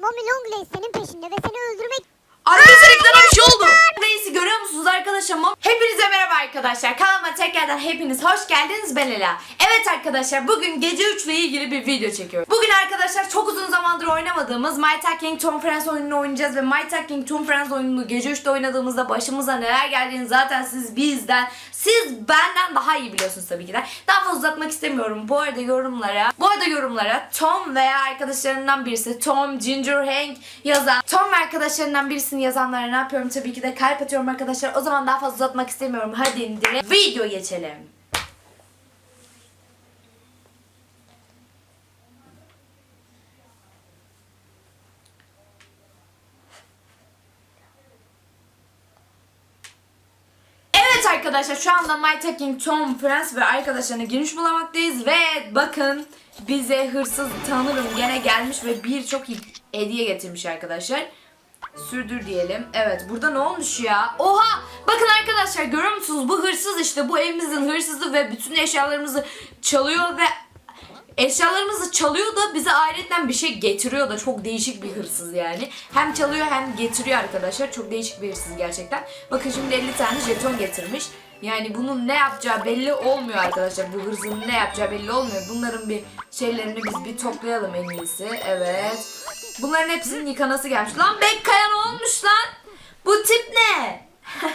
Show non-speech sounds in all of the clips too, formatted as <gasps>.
Mommy Longley senin peşinde ve seni öldürmek Arkadaşlar ekrana bir şey oldu. Görüyor musunuz arkadaşlar? Hepinize merhaba arkadaşlar. Kanalıma tekrardan hepiniz hoş geldiniz. Ben Ela. Evet arkadaşlar bugün gece 3 ile ilgili bir video çekiyorum. Bugün arkadaşlar çok uzun zamandır oynamadığımız My Talking Tom Friends oyununu oynayacağız ve My Talking Tom Friends oyununu gece 3'te oynadığımızda başımıza neler geldiğini zaten siz bizden, siz benden daha iyi biliyorsunuz tabii ki de. Daha fazla uzatmak istemiyorum. Bu arada yorumlara, bu arada yorumlara Tom veya arkadaşlarından birisi Tom, Ginger, Hank yazan Tom ve arkadaşlarından birisini yazanlara ne yapıyorum tabii ki de kalp atıyorum arkadaşlar. O zaman daha fazla uzatmak istemiyorum. Hadi direkt video geçelim. Evet arkadaşlar şu anda My Talking Tom Friends ve arkadaşlarına giriş bulamaktayız ve bakın bize hırsız tanırım gene gelmiş ve birçok hediye getirmiş arkadaşlar. Sürdür diyelim. Evet burada ne olmuş ya? Oha! Bakın arkadaşlar görüyor musunuz? Bu hırsız işte bu evimizin hırsızı ve bütün eşyalarımızı çalıyor ve eşyalarımızı çalıyor da bize ayrıca bir şey getiriyor da çok değişik bir hırsız yani. Hem çalıyor hem getiriyor arkadaşlar. Çok değişik bir hırsız gerçekten. Bakın şimdi 50 tane jeton getirmiş. Yani bunun ne yapacağı belli olmuyor arkadaşlar. Bu hırsızın ne yapacağı belli olmuyor. Bunların bir şeylerini biz bir toplayalım en iyisi. Evet. Bunların hepsinin yıkanası gelmiş. Lan Bekka'ya olmuş lan? Bu tip ne? <laughs>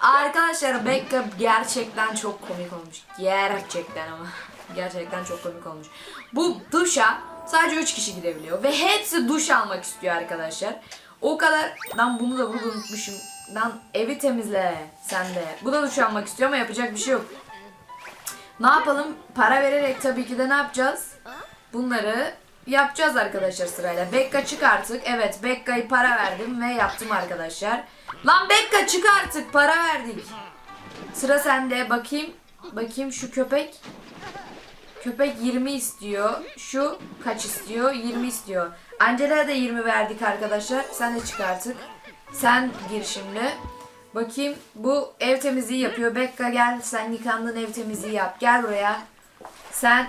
Arkadaşlar Becca gerçekten çok komik olmuş. Gerçekten ama. Gerçekten çok komik olmuş. Bu duşa sadece 3 kişi girebiliyor. Ve hepsi duş almak istiyor arkadaşlar. O kadar... Lan bunu da burada unutmuşum. Lan evi temizle sen de. Bu da duş almak istiyor ama yapacak bir şey yok. Ne yapalım? Para vererek tabii ki de ne yapacağız? Bunları yapacağız arkadaşlar sırayla. Bekka çık artık. Evet Bekka'yı para verdim ve yaptım arkadaşlar. Lan Bekka çık artık para verdik. Sıra sende bakayım. Bakayım şu köpek. Köpek 20 istiyor. Şu kaç istiyor? 20 istiyor. Angela'ya da 20 verdik arkadaşlar. Sen de çık artık. Sen gir şimdi. Bakayım bu ev temizliği yapıyor. Bekka gel sen yıkandın ev temizliği yap. Gel buraya. Sen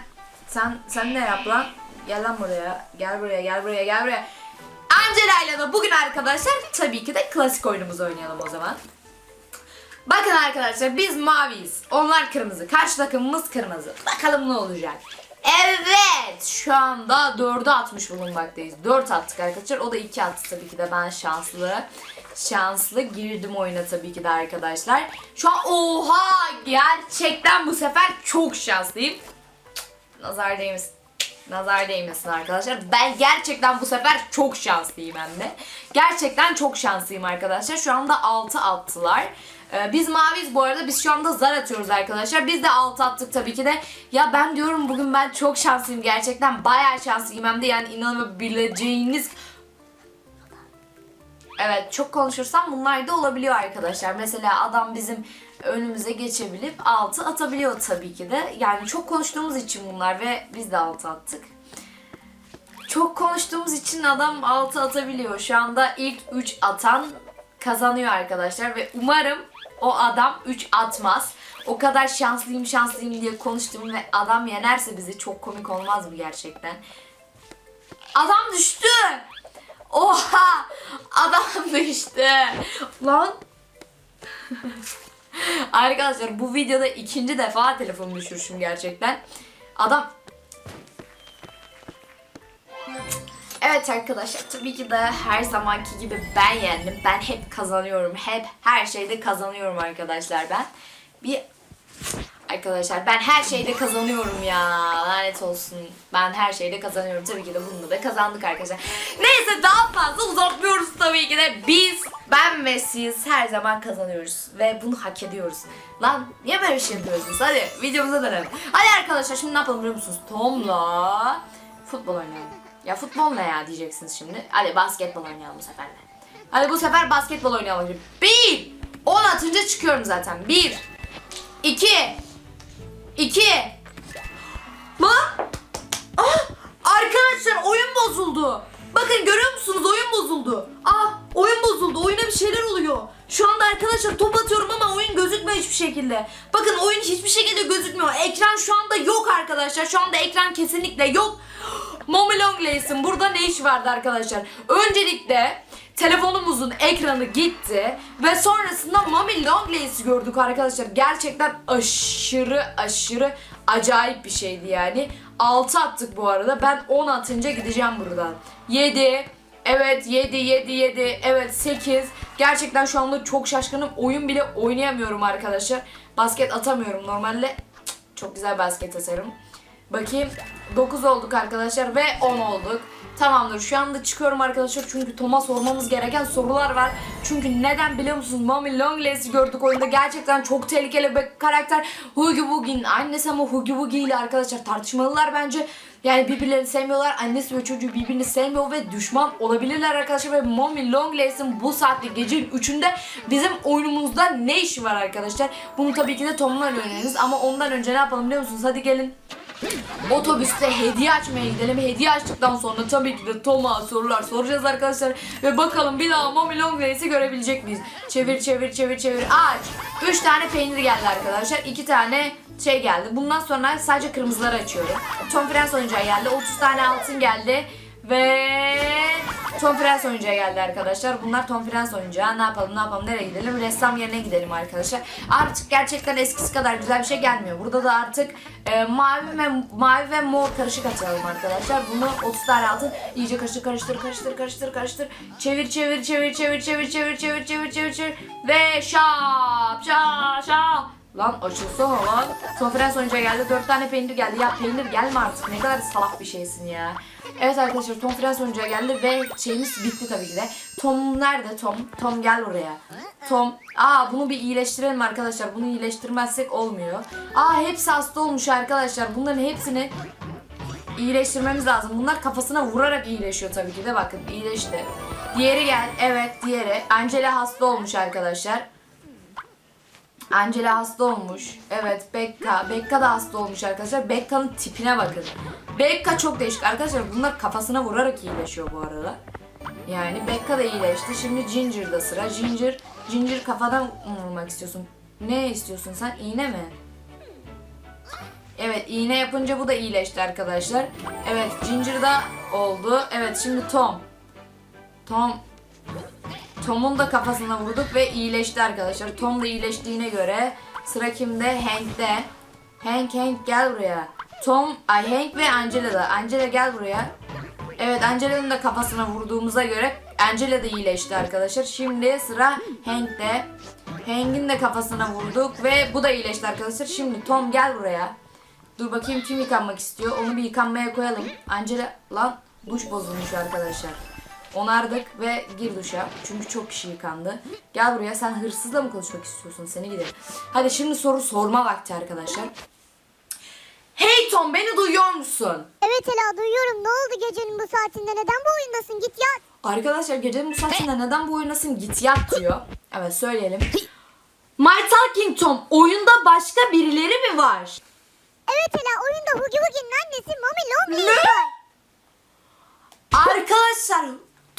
sen sen ne yap lan? Gel lan buraya. Gel buraya gel buraya gel buraya. Angela ile bugün arkadaşlar tabii ki de klasik oyunumuzu oynayalım o zaman. Bakın arkadaşlar biz maviyiz. Onlar kırmızı. Karşı takımımız kırmızı. Bakalım ne olacak. Evet şu anda 4'e atmış bulunmaktayız. 4 attık arkadaşlar. O da 2 attı tabii ki de ben şanslı. Şanslı girdim oyuna tabii ki de arkadaşlar. Şu an oha gerçekten bu sefer çok şanslıyım. Nazar değmesin. Nazar değmesin arkadaşlar. Ben gerçekten bu sefer çok şanslıyım hem de. Gerçekten çok şanslıyım arkadaşlar. Şu anda 6 attılar. Ee, biz maviyiz bu arada. Biz şu anda zar atıyoruz arkadaşlar. Biz de 6 attık tabii ki de. Ya ben diyorum bugün ben çok şanslıyım. Gerçekten bayağı şanslıyım. Hem de yani inanabileceğiniz Evet çok konuşursam bunlar da olabiliyor arkadaşlar. Mesela adam bizim önümüze geçebilip altı atabiliyor tabii ki de. Yani çok konuştuğumuz için bunlar ve biz de altı attık. Çok konuştuğumuz için adam altı atabiliyor. Şu anda ilk 3 atan kazanıyor arkadaşlar ve umarım o adam 3 atmaz. O kadar şanslıyım şanslıyım diye konuştum ve adam yenerse bizi çok komik olmaz mı gerçekten? Adam düştü. Oha! Adam <laughs> düştü. Lan. Arkadaşlar bu videoda ikinci defa telefon düşürüşüm gerçekten. Adam Evet arkadaşlar tabii ki de her zamanki gibi ben yendim. Ben hep kazanıyorum. Hep her şeyde kazanıyorum arkadaşlar ben. Bir Arkadaşlar ben her şeyde kazanıyorum ya. Lanet olsun. Ben her şeyde kazanıyorum. Tabii ki de bunda da kazandık arkadaşlar. Neyse daha fazla uzatmıyoruz tabii ki de. Biz, ben ve siz her zaman kazanıyoruz. Ve bunu hak ediyoruz. Lan niye böyle bir şey yapıyorsunuz? Hadi videomuza dönelim. Hadi arkadaşlar şimdi ne yapalım biliyor musunuz? Tom'la futbol oynayalım. Ya futbol ne ya diyeceksiniz şimdi. Hadi basketbol oynayalım bu sefer de. Hadi bu sefer basketbol oynayalım. Bir, on atınca çıkıyorum zaten. Bir, iki, İki. Lan. Ah, arkadaşlar oyun bozuldu. Bakın görüyor musunuz oyun bozuldu. Ah oyun bozuldu. Oyuna bir şeyler oluyor. Şu anda arkadaşlar top atıyorum ama oyun gözükmüyor hiçbir şekilde. Bakın oyun hiçbir şekilde gözükmüyor. Ekran şu anda yok arkadaşlar. Şu anda ekran kesinlikle yok. <gasps> Mommy Longleys'in burada ne işi vardı arkadaşlar? Öncelikle telefonumuzun ekranı gitti ve sonrasında Mommy Longleys'i gördük arkadaşlar. Gerçekten aşırı aşırı acayip bir şeydi yani. 6 attık bu arada. Ben 10 atınca gideceğim buradan. 7 Evet 7 7 7 evet 8 Gerçekten şu anda çok şaşkınım. Oyun bile oynayamıyorum arkadaşlar. Basket atamıyorum normalde. Çok güzel basket atarım. Bakayım. 9 olduk arkadaşlar ve 10 olduk Tamamdır şu anda çıkıyorum arkadaşlar çünkü Tom'a sormamız gereken sorular var Çünkü neden biliyor musunuz Mommy Longlegs'i gördük oyunda gerçekten çok tehlikeli bir karakter Hugi Wugi'nin annesi ama Hugi Wugi ile arkadaşlar tartışmalılar bence yani birbirlerini sevmiyorlar. Annesi ve çocuğu birbirini sevmiyor ve düşman olabilirler arkadaşlar. Ve Mommy Longlegs'in bu saatte gecenin 3'ünde bizim oyunumuzda ne işi var arkadaşlar? Bunu tabii ki de Tom'la öğreniriz. Ama ondan önce ne yapalım biliyor musunuz? Hadi gelin. Otobüste hediye açmaya gidelim. Hediye açtıktan sonra tabii ki de Tom'a sorular soracağız arkadaşlar. Ve bakalım bir daha Mommy Longlegs'i görebilecek miyiz? Çevir çevir çevir çevir aç. 3 tane peynir geldi arkadaşlar. 2 tane şey geldi. Bundan sonra sadece kırmızıları açıyorum. Tom Friends oyuncağı geldi. 30 tane altın geldi. Ve Tom Friends oyuncağı geldi arkadaşlar. Bunlar Tom Friends oyuncağı. Ne yapalım ne yapalım nereye gidelim? Ressam yerine gidelim arkadaşlar. Artık gerçekten eskisi kadar güzel bir şey gelmiyor. Burada da artık e, mavi ve mavi ve mor karışık atalım arkadaşlar. Bunu 30 tane altın iyice karıştır karıştır karıştır karıştır karıştır. Çevir çevir çevir çevir çevir çevir çevir çevir çevir çevir ve şap şap şap. Lan açılsana lan. Konferans oyuncağı geldi. 4 tane peynir geldi. Ya peynir gelme artık. Ne kadar salak bir şeysin ya. Evet arkadaşlar konferans oyuncağı geldi ve şeyimiz bitti tabii ki de. Tom nerede Tom? Tom gel buraya. Tom. Aa bunu bir iyileştirelim arkadaşlar. Bunu iyileştirmezsek olmuyor. Aa hepsi hasta olmuş arkadaşlar. Bunların hepsini iyileştirmemiz lazım. Bunlar kafasına vurarak iyileşiyor tabii ki de. Bakın iyileşti. Diğeri gel. Evet diğeri. Angela hasta olmuş arkadaşlar. Angela hasta olmuş. Evet Becca. Becca da hasta olmuş arkadaşlar. Becca'nın tipine bakın. Becca çok değişik. Arkadaşlar bunlar kafasına vurarak iyileşiyor bu arada. Yani Becca da iyileşti. Şimdi Ginger'da sıra. Ginger, Ginger kafadan vurmak istiyorsun? Ne istiyorsun sen? İğne mi? Evet iğne yapınca bu da iyileşti arkadaşlar. Evet Ginger'da oldu. Evet şimdi Tom. Tom Tom'un da kafasına vurduk ve iyileşti arkadaşlar. Tom da iyileştiğine göre sıra kimde? Hank'de. Hank, Hank gel buraya. Tom, ay Hank ve Angela da. Angela gel buraya. Evet Angela'nın da kafasına vurduğumuza göre Angela da iyileşti arkadaşlar. Şimdi sıra Hank'de. Hank'in de kafasına vurduk ve bu da iyileşti arkadaşlar. Şimdi Tom gel buraya. Dur bakayım kim yıkanmak istiyor. Onu bir yıkanmaya koyalım. Angela lan duş bozulmuş arkadaşlar. Onardık ve gir duşa. Çünkü çok kişi yıkandı. Gel buraya sen hırsızla mı konuşmak istiyorsun? Seni gidelim. Hadi şimdi soru sorma vakti arkadaşlar. Hey Tom beni duyuyor musun? Evet Ela duyuyorum. Ne oldu gecenin bu saatinde? Neden bu oyundasın? Git yat. Arkadaşlar gecenin bu saatinde neden bu oynasın git yat diyor. Evet söyleyelim. My Talking Tom oyunda başka birileri mi var? Evet Ela oyunda Hugi Wugi'nin annesi Mommy Longlegs Ne? Arkadaşlar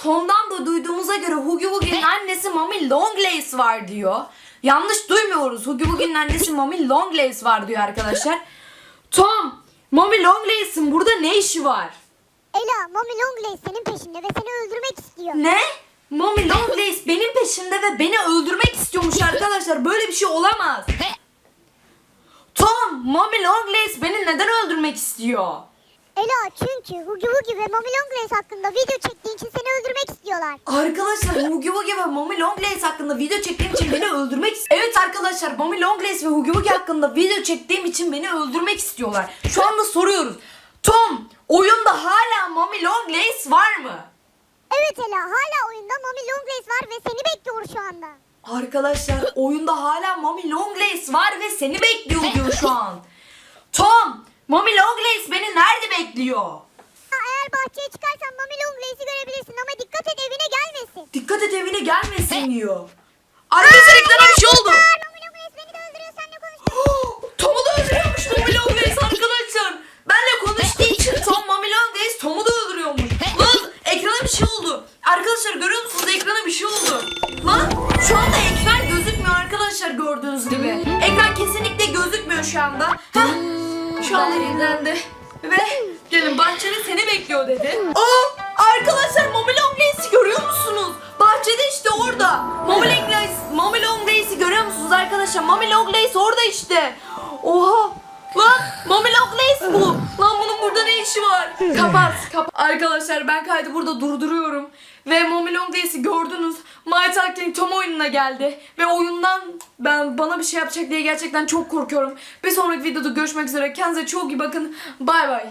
Tom'dan da duyduğumuza göre Hugi Wugi'nin annesi Mommy Longlegs var diyor. Yanlış duymuyoruz. Hugi Wugi'nin annesi Mommy Longlegs var diyor arkadaşlar. Tom, Mommy Longlegs'in burada ne işi var? Ela Mommy Longlegs senin peşinde ve seni öldürmek istiyor. Ne? Mommy Longlegs benim peşimde ve beni öldürmek istiyormuş arkadaşlar. Böyle bir şey olamaz. Tom, Mommy Longlegs beni neden öldürmek istiyor? Ela çünkü Hugi Wugi ve Mommy Longlegs hakkında video çektiğin için seni öldürmek istiyorlar. Arkadaşlar Hugi Wugi ve Mommy Longlegs hakkında video çektiğim için beni öldürmek Evet arkadaşlar Mommy Longlegs ve Hugi Wugi hakkında video çektiğim için beni öldürmek istiyorlar. Şu anda soruyoruz. Tom, oyunda hala Mommy Longlegs var mı? Evet Ela hala oyunda Mommy Longlegs var ve seni bekliyor şu anda. Arkadaşlar oyunda hala Mommy Longlegs var ve seni bekliyor diyor şu an. Tom, Mommy Longlegs beni nerede bekliyor? Ha, Eğer bahçeye çıkarsan Mommy Longlegs'i görebilirsin ama dikkat et evine gelmesin. Dikkat et evine gelmesin diyor. Arkadaşlar ekrana bir şey oldu. Mommy Longlegs beni de öldürüyor seninle konuş. <gasps> Tom'u da öldürüyormuş Mommy Longlegs arkadaşlar. Benle konuştuğu için Tom Mommy Longlegs Tom'u da öldürüyormuş. Lan ekrana bir şey oldu. Arkadaşlar görüyor musunuz ekrana bir şey oldu. Lan şu anda ekrana arkadaşlar gördüğünüz gibi. Ekran kesinlikle gözükmüyor şu anda. Hah, şu anda yenilendi. Ve gelin bahçede seni bekliyor dedi. Aa arkadaşlar Mommy Long Race'i görüyor musunuz? Bahçede işte orada. Mommy Long Race, Mommy Long Race'i görüyor musunuz arkadaşlar? Mommy Long Race orada işte. Oha. Lan Mommy Long Race bu. Lan bunun burada ne işi var? Kapat, kapat. Arkadaşlar ben kaydı burada durduruyorum. Ve Mommy Long Race'i gördünüz. My Talking Tom oyununa geldi. Ve oyundan ben bana bir şey yapacak diye gerçekten çok korkuyorum. Bir sonraki videoda görüşmek üzere. Kendinize çok iyi bakın. Bay bay.